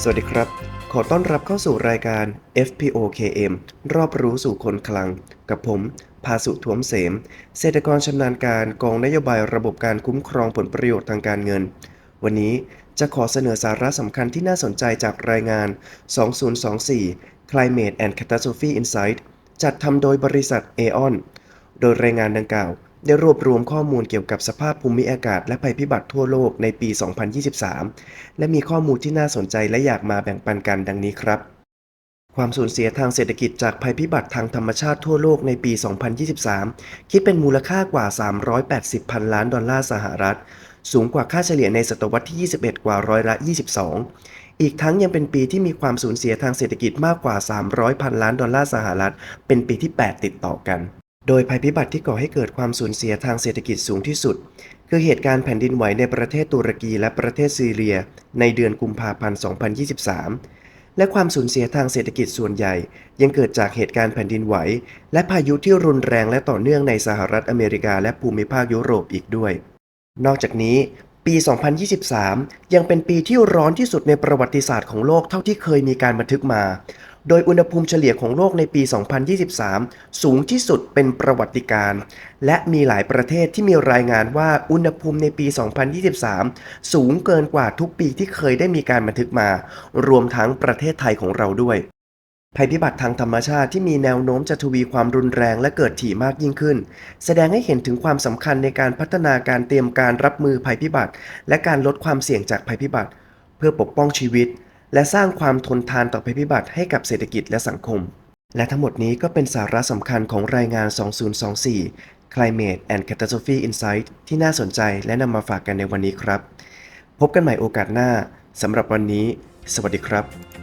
สวัสดีครับ ขอต้อนรับเข้าสู่รายการ FPOKM รอบรู้สู่คนคลัง กับผม ภาสุทวมเสม เศรษฐกรชำนาญการกองนโยบายระบบการคุ้มครองผลประโยชน์ทางการเงิน วันนี้จะขอเสนอสาระสำคัญที่น่าสนใจจากรายงาน 2024 Climate and Catastrophe Insight จัดทำโดยบริษัท Aon โดยรายงานดังกล่าว ได้รวบรวมข้อมูลเกี่ยวกับสภาพภูมิอากาศและภัยพิบัติทั่วโลกในปี 2023 และมีข้อมูลที่น่าสนใจและอยากมาแบ่งปันกันดังนี้ครับ ความสูญเสียทางเศรษฐกิจจากภัยพิบัติทางธรรมชาติทั่วโลกในปี 2023 คิดเป็นมูลค่ากว่า 380พันล้านดอลลาร์สหรัฐ สูงกว่าค่าเฉลี่ยในศตวรรษที่ 21 กว่าร้อยละ 22อีกทั้งยังเป็นปีที่มีความสูญเสียทางเศรษฐกิจมากกว่า 300พันล้านดอลลาร์สหรัฐ เป็นปีที่ 8 ติดต่อกัน โดยภัยพิบัติที่ก่อให้เกิดความสูญเสียทางเศรษฐกิจสูงที่สุด คือเหตุการณ์แผ่นดินไหวในประเทศตุรกีและประเทศซีเรีย ในเดือนกุมภาพันธ์ 2023 และความสูญเสียทางเศรษฐกิจส่วนใหญ่ ยังเกิดจากเหตุการณ์แผ่นดินไหว และพายุที่รุนแรงและต่อเนื่องในสหรัฐอเมริกาและภูมิภาคยุโรปอีกด้วย นอกจากนี้ปี 2023 ยังเป็นปีที่ร้อนที่สุดในประวัติศาสตร์ของโลกเท่าที่เคยมีการบันทึกมา โดยอุณหภูมิเฉลี่ยของโลกในปี 2023 สูงที่สุดเป็นประวัติการณ์และมีหลายประเทศที่มีรายงานว่าอุณหภูมิในปี 2023 สูงเกินกว่าทุกปีที่เคยได้มีการบันทึกมา รวมทั้งประเทศไทยของเราด้วย ภัยพิบัติทางธรรมชาติที่มีแนวโน้มจะทวีความรุนแรงและเกิดถี่มากยิ่งขึ้น แสดงให้เห็นถึงความสำคัญในการพัฒนาการเตรียมการรับมือภัยพิบัติ และการลดความเสี่ยงจากภัยพิบัติ เพื่อปกป้องชีวิต และสร้างความทนทานต่อภัยพิบัติให้กับเศรษฐกิจและสังคม และทั้งหมดนี้ก็เป็นสาระสำคัญของรายงาน 2024 Climate and Catastrophe Insight ที่น่าสนใจและนำมาฝากกันในวันนี้ครับ พบกันใหม่โอกาสหน้าสำหรับวันนี้ สวัสดีครับ